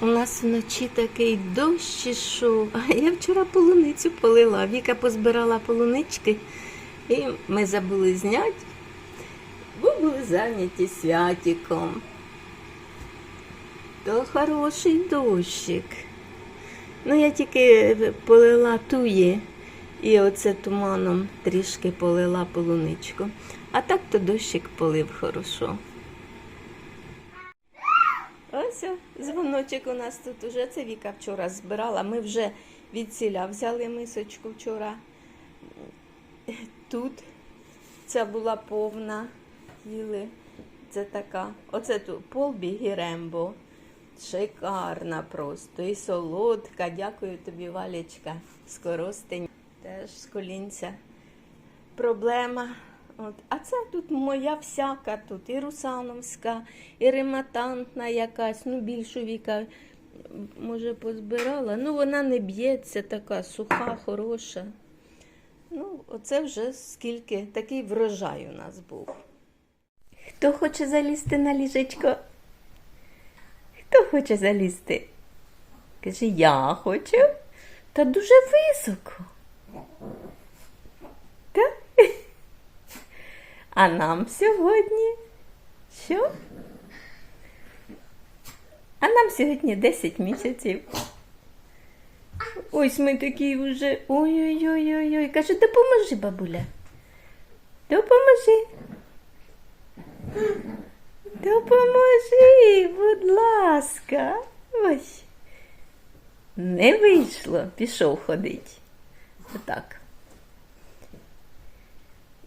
У нас вночі такий дощ ішов. А я вчора полуницю полила. Віка позбирала полунички, і ми забули зняти, бо були зайняті святіком. То хороший дощик. Ну, я тільки полила туї і оце туманом трішки полила полуничку. А так то дощик полив хорошо. Ось дзвоночок у нас тут уже. Це Віка вчора збирала. Ми вже від сіля взяли мисочку вчора. Тут ця була повна. Їли. Це така. Оце тут полбі гірембо. Шикарна просто. І солодка. Дякую тобі, Валічка. Скоростень. Теж з колінця. Проблема. От. А це тут моя всяка, тут і русановська, і рематантна якась, ну більшу віка, може, позбирала. Ну, вона не б'ється, така суха, хороша. Ну, оце вже скільки, такий врожай у нас був. Хто хоче залізти на ліжечко? Хто хоче залізти? Каже, я хочу. Та дуже високо. Так? А нам сьогодні що? А нам сьогодні 10 місяців. Ось ми такі вже. Ой-ой-ой-ой. Каже, допоможи, бабуля. Допоможи. Допоможи, будь ласка. Ось. Не вийшло, пішов ходить. Отак.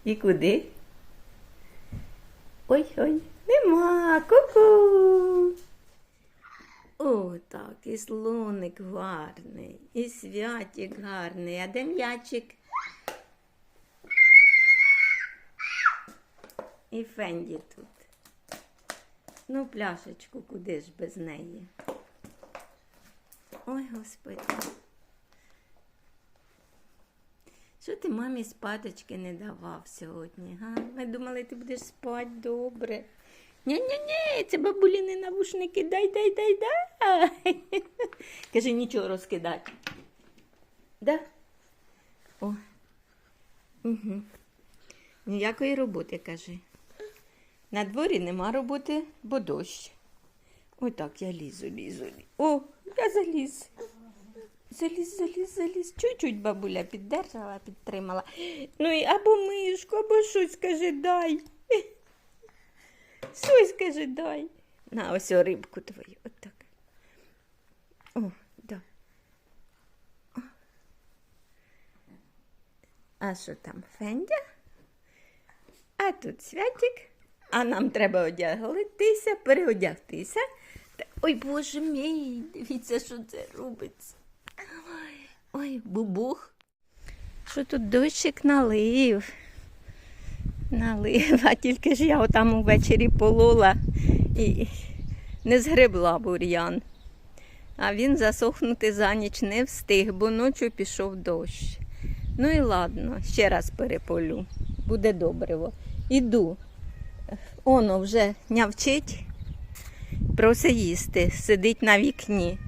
І куди? Ой-ой, нема, ку-ку. О, так, і слоник гарний, і святик гарний, а де м'ячик? І Фенді тут. Ну, пляшечку, куди ж без неї? Ой, господи. Що ти мамі спаточки не давав сьогодні? Га? Ми думали, ти будеш спати добре. Ні-ні-ні, це бабуліни навушники. Дай, дай, дай, дай. Каже, нічого розкидати. Да? О. Угу. Ніякої роботи, каже. На дворі нема роботи, бо дощ. Ой так, я лізу. лізу. О, я заліз. Заліз, заліз, заліз. Чуть-чуть бабуля піддержала, підтримала. Ну і або мишку, або щось каже, дай. Щось каже, дай. На ось рибку твою. Отак. О, да. О. А що там, Фендя? А тут святик. А нам треба одягатися, переодягтися. Ой, боже мій, дивіться, що це робиться. Ой, бубух. Що тут дощик налив. Налив, а тільки ж я отам увечері полола і не згребла бур'ян. А він засохнути за ніч не встиг, бо ночі пішов дощ. Ну і ладно, ще раз переполю. Буде добриво. Іду. Оно вже нявчить, просить їсти, сидить на вікні.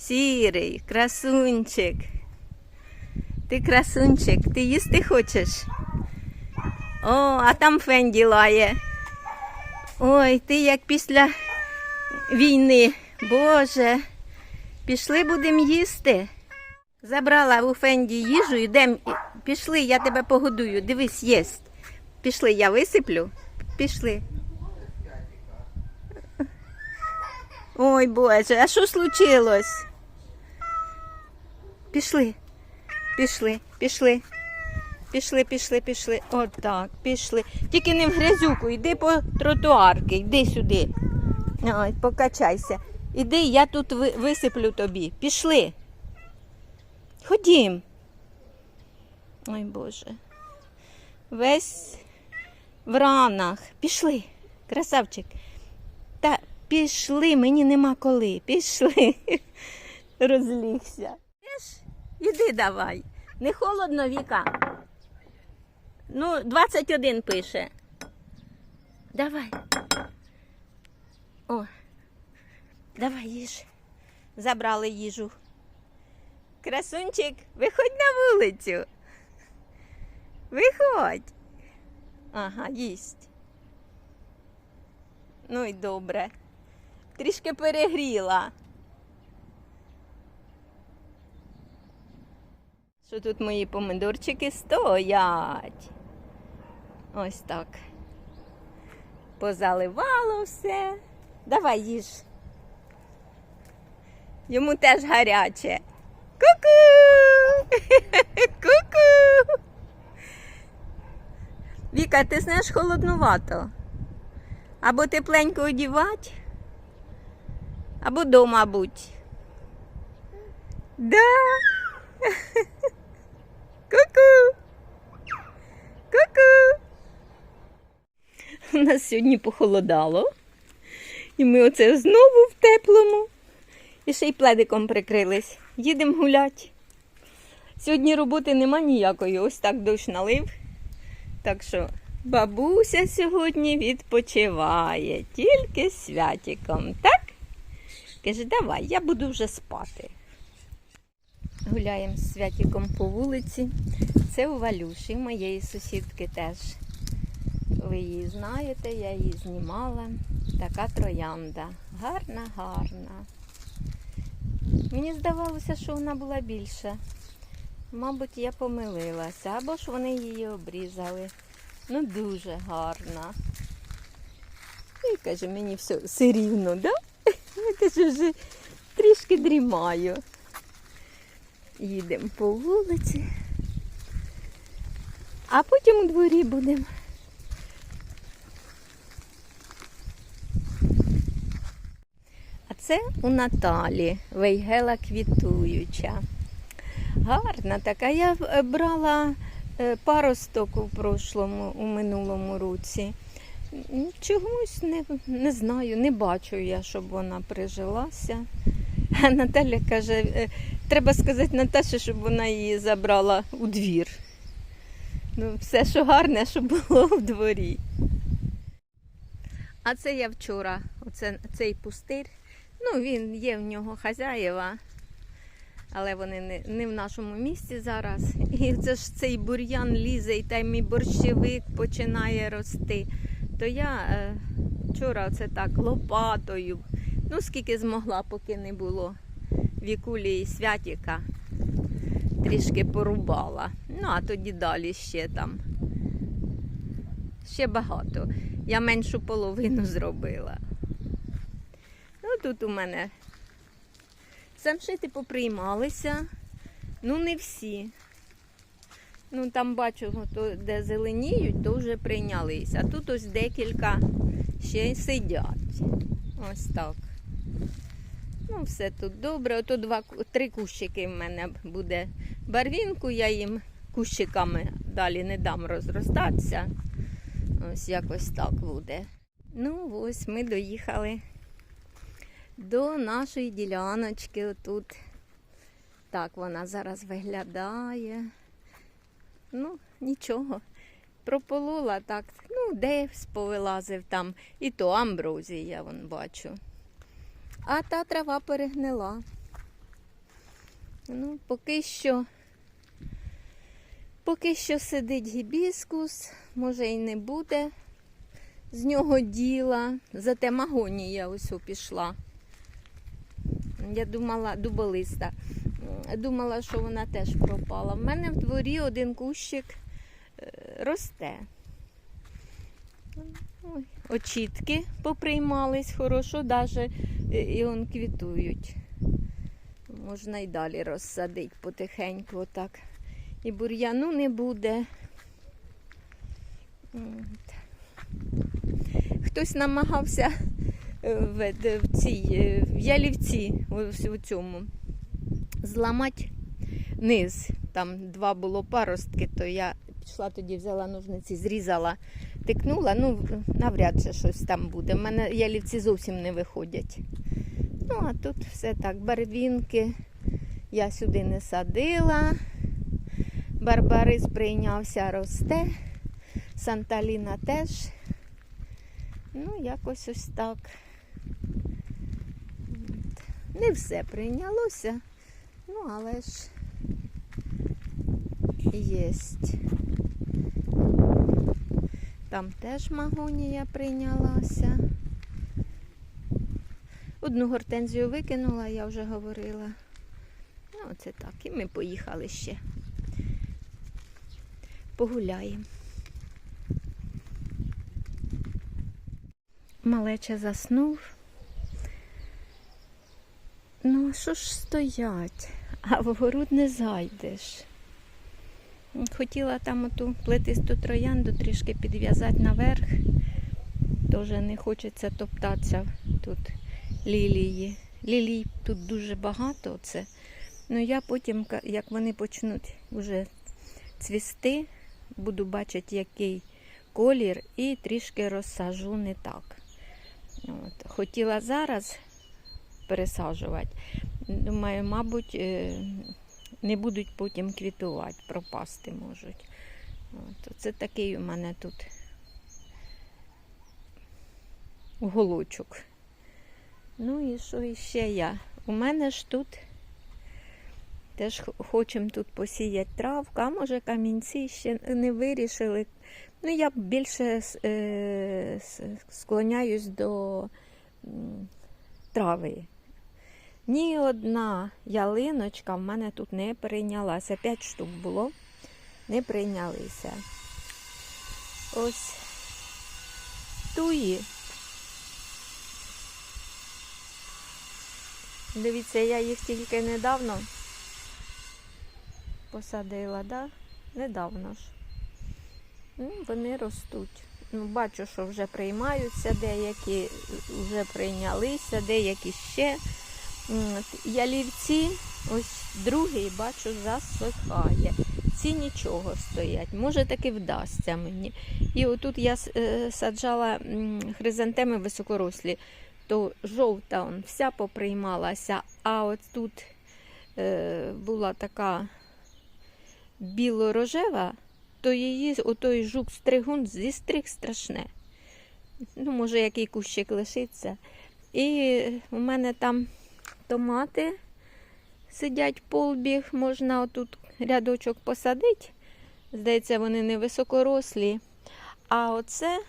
Сірий, красунчик. Ти красунчик, ти їсти хочеш? О, а там Фенді лає. Ой, ти як після війни. Боже, пішли будемо їсти. Забрала у Фенді їжу, йдем. Пішли, я тебе погодую. Дивись, єсть. Пішли, я висиплю. Пішли. Ой, Боже, а що случилось? Пішли, пішли, пішли. Пішли, пішли, пішли. Отак, пішли. Тільки не в грязюку, йди по тротуарки, йди сюди. Ой, покачайся. Іди, я тут висиплю тобі. Пішли. Ходім. Ой, Боже. Весь в ранах. Пішли, красавчик. Та пішли, мені нема коли. Пішли. Розлігся. Іди давай. Не холодно, Віка. Ну, 21 пише. Давай. О. Давай їж. забрали їжу. Красунчик, виходь на вулицю. Виходь. Ага, їсть. Ну і добре. Трішки перегріла. Що тут мої помидорчики стоять? Ось так. Позаливало все. Давай їж. Йому теж гаряче. Ку-ку! Ку-ку! Віка, ти знаєш холоднувато. Або тепленько одівати, або дома будь. Да. Ку-ку. Ку-ку. У нас сьогодні похолодало. І ми оце знову в теплому. І ще й пледиком прикрились. Їдемо гуляти. Сьогодні роботи нема ніякої, ось так дощ налив. Так що бабуся сьогодні відпочиває, тільки святіком, так? Каже, давай, я буду вже спати. Гуляємо з святіком по вулиці. Це у Валюші, моєї сусідки теж. Ви її знаєте, я її знімала. Така троянда. Гарна, гарна. Мені здавалося, що вона була більша. Мабуть, я помилилася, або ж вони її обрізали. Ну, дуже гарна. І каже, мені все, все рівно, да? Я каже, вже трішки дрімаю. Їдемо по вулиці, а потім у дворі будемо. А це у Наталі вейгела квітуюча. Гарна така. Я е, брала е, паросток у прошлому, у минулому році. Чогось не, не знаю, не бачу я, щоб вона прижилася. А Наталя каже, е, треба сказати Наташі, щоб вона її забрала у двір. Ну, все, що гарне, щоб було в дворі. А це я вчора, оце, цей пустир. Ну, він є в нього хазяєва, але вони не, не в нашому місті зараз. І це ж цей бур'ян лізе, і там і борщевик починає рости. То я е, вчора оце так лопатою, ну скільки змогла, поки не було вікулі і святіка, трішки порубала. Ну, а тоді далі ще там. Ще багато. Я меншу половину зробила. Ну, тут у мене самшити поприймалися. Ну, не всі. Ну, там бачу, то, де зеленіють, то вже прийнялися. А тут ось декілька ще сидять. Ось так. Ну, все тут добре. Ото два, три кущики в мене буде барвінку, я їм кущиками далі не дам розростатися. Ось якось так буде. Ну, ось ми доїхали до нашої діляночки. Отут. Так вона зараз виглядає. Ну, нічого. Прополола так. Ну, девс повилазив там. І то амброзія, вон бачу. А та трава перегнила. Ну, поки що. Поки що сидить гібіскус, може і не буде з нього діла. Зате магонія ось пішла. Я думала, дуболиста. Думала, що вона теж пропала. В мене в дворі один кущик е, росте. Очітки поприймались хорошо, навіть і он квітують. Можна й далі розсадити потихеньку отак. І бур'яну не буде. Хтось намагався е, в, в цій е, в ялівці, у цьому, зламати низ. Там два було паростки, то я пішла тоді, взяла ножниці, зрізала, тикнула, ну навряд чи щось там буде. У мене ялівці зовсім не виходять. Ну, а тут все так, барвінки я сюди не садила. Барбарис прийнявся росте, Санталіна теж. Ну, якось ось так. Не все прийнялося, ну але ж єсть. Там теж магонія прийнялася. Одну гортензію викинула, я вже говорила. Ну, оце так. І ми поїхали ще. Погуляємо. Малеча заснув. Ну, що ж стоять? А в город не зайдеш. Хотіла там оту плетисту троянду трішки підв'язати наверх. Дуже не хочеться топтатися тут лілії. Лілій тут дуже багато. Це. Ну я потім, як вони почнуть вже цвісти, буду бачити, який колір, і трішки розсажу не так. От. Хотіла зараз пересаджувати. Думаю, мабуть, е, не будуть потім квітувати, пропасти можуть. От. Це такий у мене тут уголочок. Ну і що іще я? У мене ж тут теж хочемо тут посіяти травку, а може камінці ще не вирішили. Ну, я більше е, склоняюсь до трави. Ні одна ялиночка в мене тут не прийнялася. П'ять штук було, не прийнялися. Ось туї. Дивіться, я їх тільки недавно посадила, да? Недавно ж. Ну, вони ростуть. Ну, бачу, що вже приймаються, деякі вже прийнялися, деякі ще. Ялівці, ось другий, бачу, засихає. Ці нічого стоять. Може таки вдасться мені. І отут я е, саджала хризантеми високорослі, то жовта он вся поприймалася, а от тут е, була така біло-рожева, то її отой жук-стригун зістриг страшне. Ну, може, який кущик лишиться. І у мене там томати сидять полбіг, можна отут рядочок посадити. Здається, вони не високорослі. А оце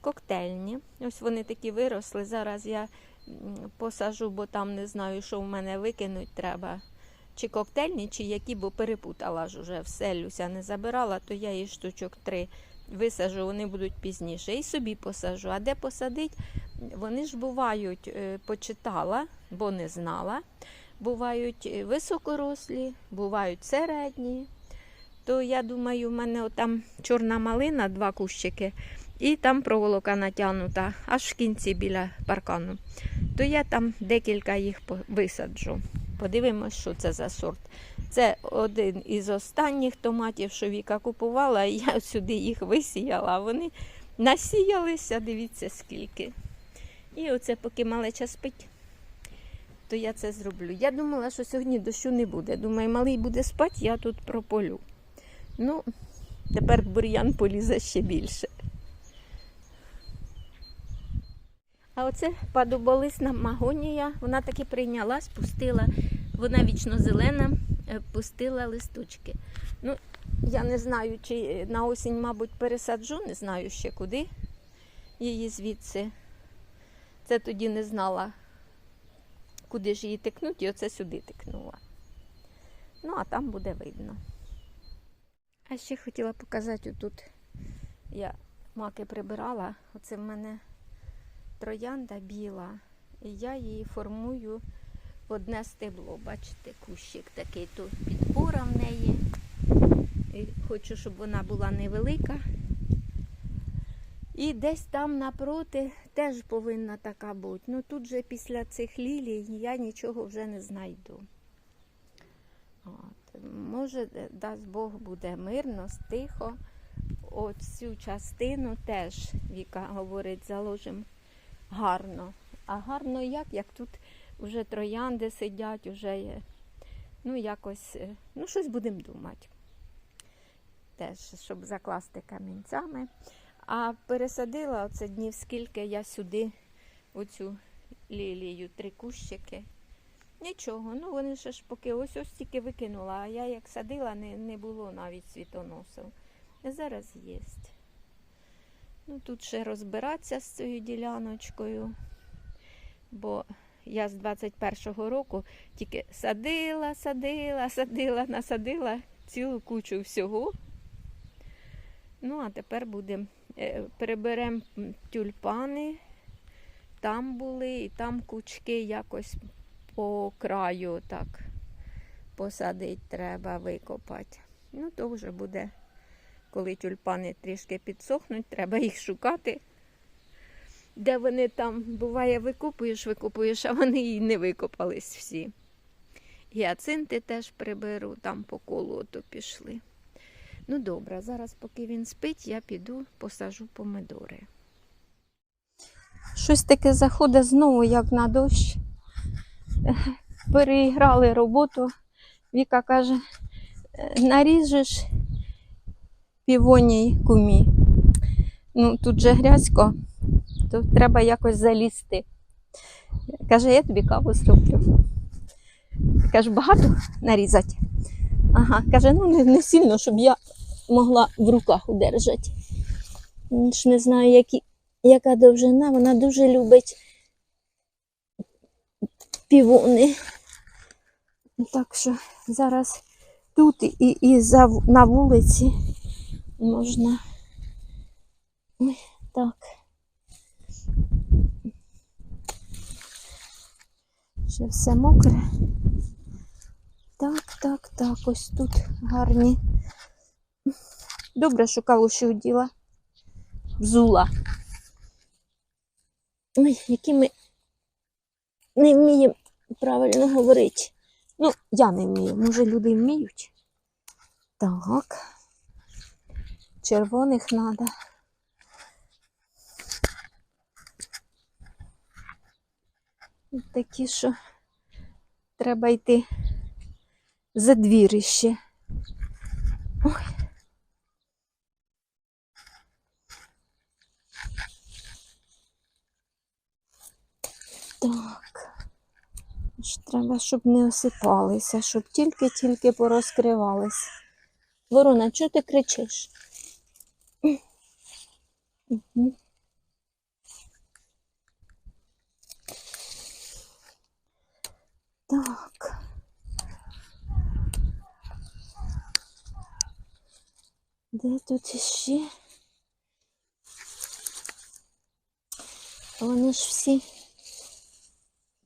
коктейльні. Ось вони такі виросли. Зараз я посажу, бо там не знаю, що в мене викинуть треба. Чи коктейльні, чи які, бо перепутала ж уже все, Люся не забирала, то я їй штучок три висажу, вони будуть пізніше. І собі посажу. А де посадить? Вони ж бувають, е, почитала, бо не знала. Бувають е, високорослі, бувають середні. То я думаю, в мене там чорна малина, два кущики, і там проволока натягнута, аж в кінці біля паркану. То я там декілька їх висаджу. Подивимось, що це за сорт. Це один із останніх томатів, що Віка купувала, і я сюди їх висіяла. Вони насіялися, дивіться скільки. І оце поки малеча спить, то я це зроблю. Я думала, що сьогодні дощу не буде. Думаю, малий буде спати, я тут прополю. Ну, тепер бур'ян полізе ще більше. А оце падоболисна магонія, вона таки прийнялась, пустила, вона вічно зелена, е, пустила листочки. Ну, я не знаю, чи на осінь, мабуть, пересаджу, не знаю ще куди її звідси. Це тоді не знала, куди ж її тикнуть, і оце сюди тикнула. Ну, а там буде видно. А ще хотіла показати отут. Я маки прибирала. Оце в мене троянда біла. І я її формую в одне стебло. Бачите, кущик такий тут підпора в неї. І хочу, щоб вона була невелика. І десь там напроти теж повинна така бути. Ну тут же після цих лілій я нічого вже не знайду. От. Може, е, дасть Бог буде мирно, тихо. Оцю частину теж, Віка говорить, заложимо гарно. А гарно як? Як тут вже троянди сидять, вже є. Ну, якось, е, ну, щось будемо думати. Теж, щоб закласти камінцями. А пересадила оце днів, скільки я сюди оцю лілію, три кущики. Нічого, ну вони ще ж поки ось ось тільки викинула, а я як садила, не, не було навіть світоносів. Зараз є. Ну, тут ще розбиратися з цією діляночкою, бо я з 21-го року тільки садила, садила, садила, насадила цілу кучу всього. Ну, а тепер будемо переберемо тюльпани. Там були, і там кучки якось по краю так посадити треба, викопати. Ну, то вже буде, коли тюльпани трішки підсохнуть, треба їх шукати. Де вони там, буває, викопуєш, викопуєш, а вони і не викопались всі. Гіацинти теж приберу, там по колу ото пішли. Ну, добре, зараз, поки він спить, я піду посажу помидори. Щось таке заходить знову, як на дощ. Переіграли роботу. Віка каже, «Е, наріжеш півоній кумі. Ну, тут же грязько, то треба якось залізти. Каже, я тобі каву зроблю. Каже, багато нарізати. Ага, каже, ну не, не сильно, щоб я могла в руках удержати. Ж Не знаю, які, яка довжина, вона дуже любить півони. Так що зараз тут і, і за, на вулиці можна. Так. Ще все мокре. Так, так, так, ось тут гарні. Добре, що калуші уділа. Взула. Ой, які ми не вміємо правильно говорити. Ну, я не вмію, може люди вміють. Так. Червоних треба. Такі, що треба йти за двірище. Ой. Так. Треба, щоб не осипалися, щоб тільки-тільки порозкривались. Ворона, чого ти кричиш? Так. Де тут іще? Вони ж всі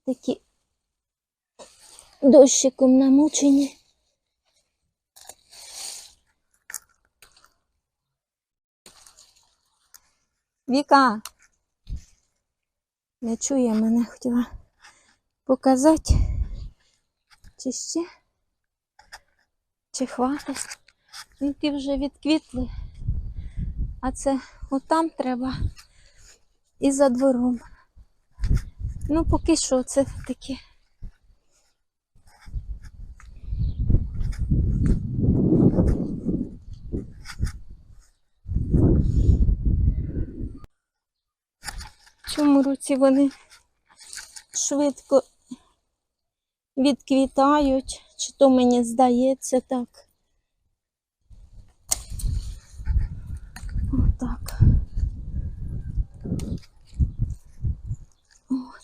такі дощиком намучені. Віка не чує мене, хотіла показати. Чи ще? Чи хватить? Ну, ті вже відквітли. А це отам треба і за двором. Ну, поки що це таке. В цьому році вони швидко відквітають, чи то мені здається так. Отак. От.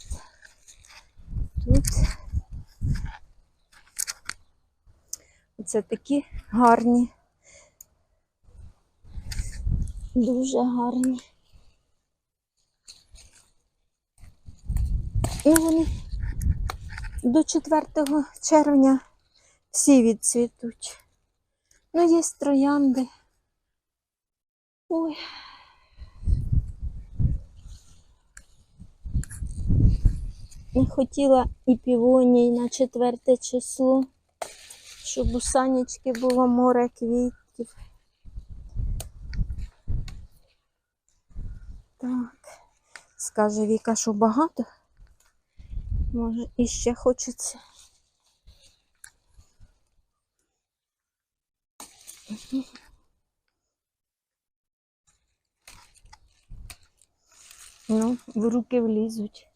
Тут. Оце такі гарні. Дуже гарні. Ну, вони до 4 червня всі відцвітуть. Ну, є троянди. Ой. Не хотіла і півоній на четверте число, щоб у санечки було море квітів. Так, скаже Віка, що багато. Може, іще хочеться. Ну, в руки влізуть.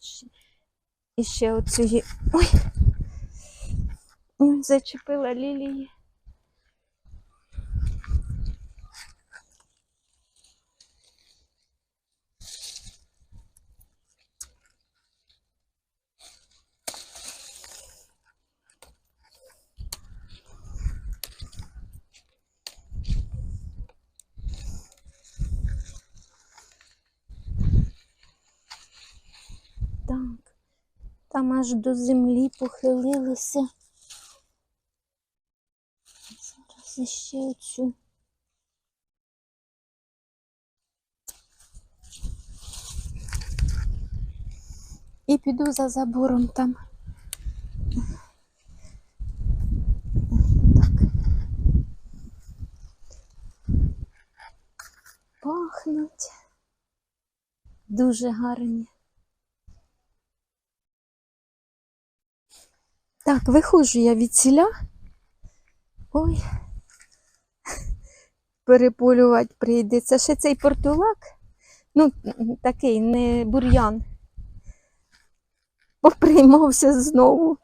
І ще оцієї. Ой. Зачепила лілії. Так, там аж до землі похилилися. Зараз іще оцю. І піду за забором там. Так. Пахнуть. Дуже гарні. Так, виходжу я від ціля. Ой. Переполювати прийдеться. Ще цей портулак. Ну, такий не бур'ян. Поприймався знову.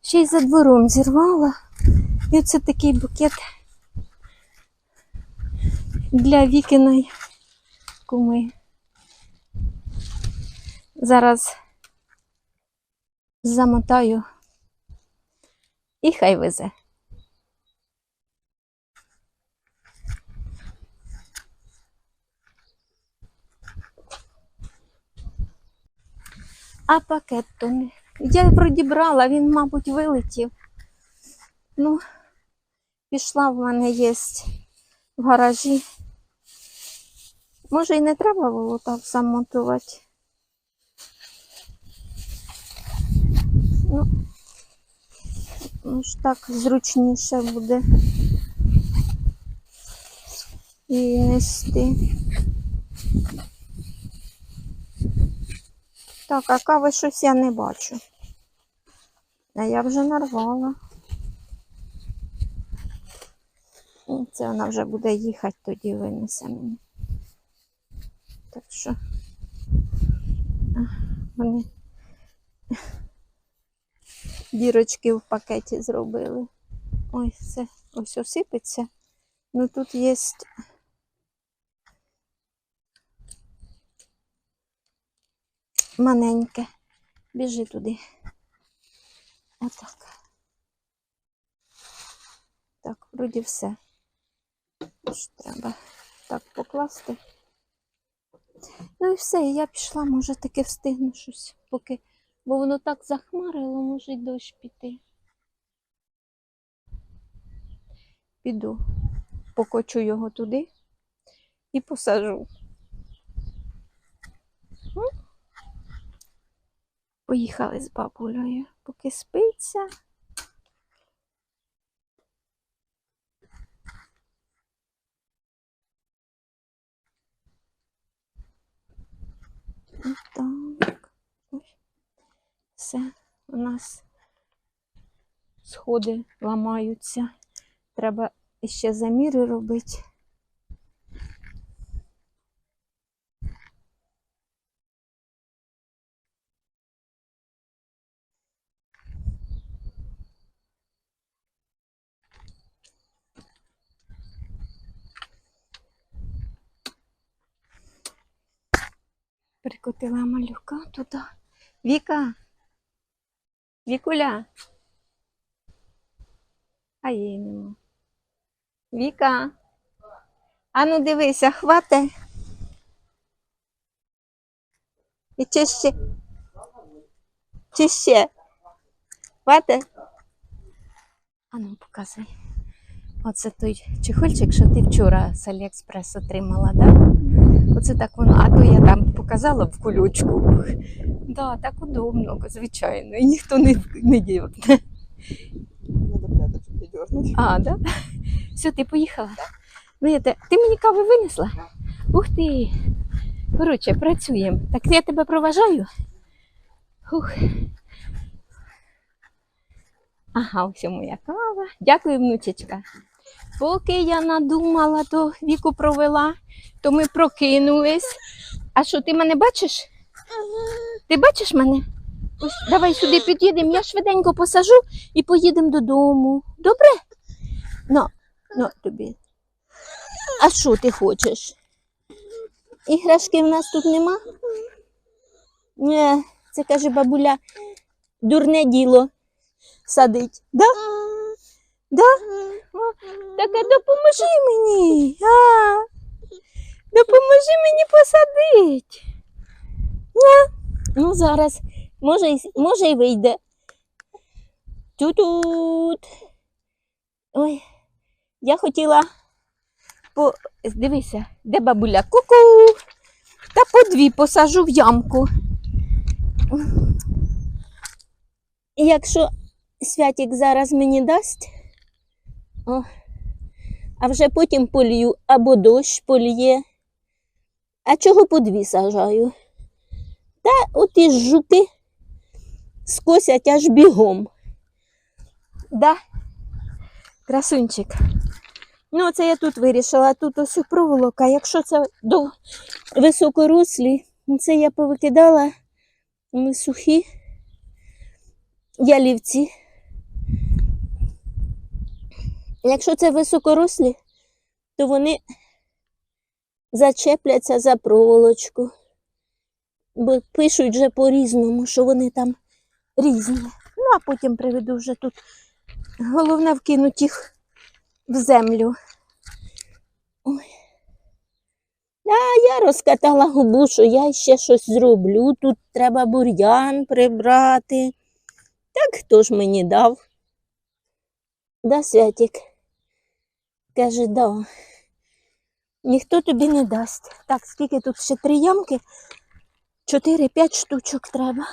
Ще й за двором зірвала. І оце такий букет для вікиної куми. Зараз замотаю і хай везе. А пакет то не. Я вроді брала, він, мабуть, вилетів. Ну, пішла в мене є в гаражі. Може, і не треба було так замотувати. Ну, ну ж так зручніше буде і нести. Так, а кави щось я не бачу. А я вже нарвала. Це вона вже буде їхати, тоді винесе мені. Так що вони дірочки в пакеті зробили. Ой, все ось осипеться. Ну тут є маленьке. Біжи туди. Отак. Так, вроді все. Ж треба так покласти. Ну і все, я пішла, може таки встигну щось, поки, бо воно так захмарило, може й дощ піти. Піду, покочу його туди і посажу. Поїхали з бабулею, поки спиться. Так. Все, у нас сходи ламаються. Треба ще заміри робити. Прикотила малюка туди. Віка. Вікуля. А її нема. Віка. Ану дивися, хвате. І чи ще? Чи ще? Хвате? Ану, показуй. Оце той чехольчик, що ти вчора з Аліекспрес отримала, так? Да? Оце так воно, а то я там показала в кулючку. Да, так удобно, звичайно, і ніхто не, не дірне. Надо. А, да? Все, ти поїхала? Ну, я те... Ти мені кави винесла? Ух ти. Коротше, працюємо. Так я тебе проважаю. Ух. Ага, ось моя кава. Дякую, внучечка. Поки я надумала, то віку провела, то ми прокинулись. А що, ти мене бачиш? Ти бачиш мене? Ось давай сюди під'їдемо, я швиденько посажу і поїдемо додому. Добре? Ну, ну тобі. А що ти хочеш? Іграшки в нас тут нема? Не, це каже бабуля, дурне діло садить. Да? Да? Так а допоможи мені. А, допоможи мені посадити. А, ну зараз, може, може й вийде. Ту-тут. Ой, я хотіла по... Дивися, де бабуля? Ку-ку. Та по дві посажу в ямку. І Якщо Святік зараз мені дасть, о, а вже потім полью або дощ полє. А чого по дві сажаю? Та оті ж жуки скосять аж бігом. Да? Красунчик. Ну, це я тут вирішила, тут ось проволока. Якщо це до високорослі, це я повикидала вони сухі ялівці. Якщо це високорослі, то вони зачепляться за проволочку. Бо пишуть вже по-різному, що вони там різні. Ну, а потім приведу вже тут. Головне вкинути їх в землю. Ой. А я розкатала губу, що я ще щось зроблю. Тут треба бур'ян прибрати. Так хто ж мені дав? Да, Святік? Каже, да. Ніхто тобі не дасть. Так, скільки тут ще три ямки? Чотири-п'ять штучок треба.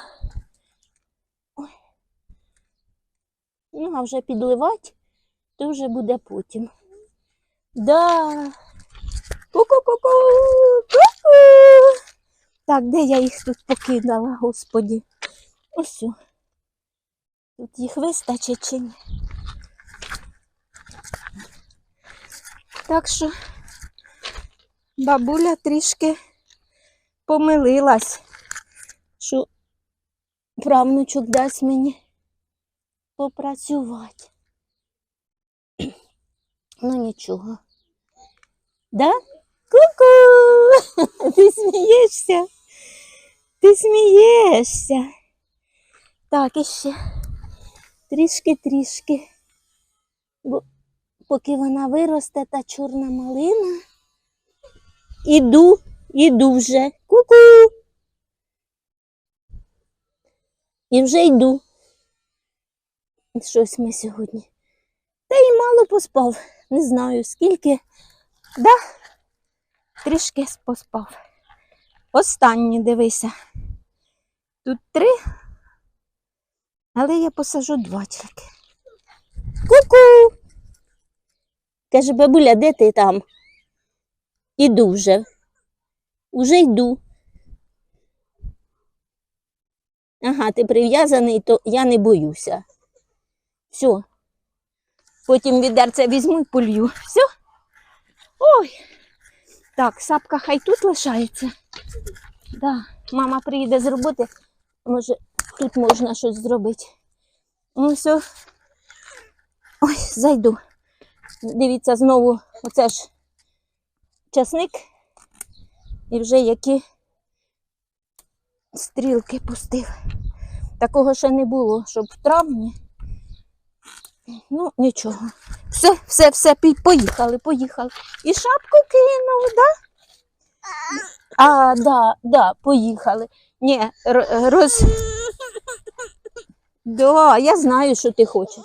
Ну, а вже підливати, то вже буде потім. Да. Ку-ку-ку-ку. Ку-ку. Так, де я їх тут покидала, господі? Ось. Тут їх вистачить чи ні? Так що бабуля трішки помилилась, що правнучок дасть мені попрацювати. Ну нічого. Да? Ку-ку! Ти смієшся? Ти смієшся? Так, іще трішки-трішки. Бо поки вона виросте, та чорна малина. Іду, іду вже. Ку-ку. І вже йду. Щось ми сьогодні. Та й мало поспав. Не знаю скільки. Да, трішки поспав. Останнє, дивися. Тут три, але я посажу два тільки. Ку-ку. Каже, бабуля, де ти там? Іду вже. Уже йду. Ага, ти прив'язаний, то я не боюся. Все. Потім відерце візьму і полью. Все? Ой. Так, сапка хай тут лишається. Да. Мама приїде з роботи. Може, тут можна щось зробити. Ну, все. Ой, зайду. Дивіться, знову оце ж часник. І вже які стрілки пустив. Такого ще не було, щоб в травні. Ну, нічого. Все, все, все, поїхали, поїхали. І шапку кинув, да? А, да, да, поїхали. Ні, роз. Да, я знаю, що ти хочеш.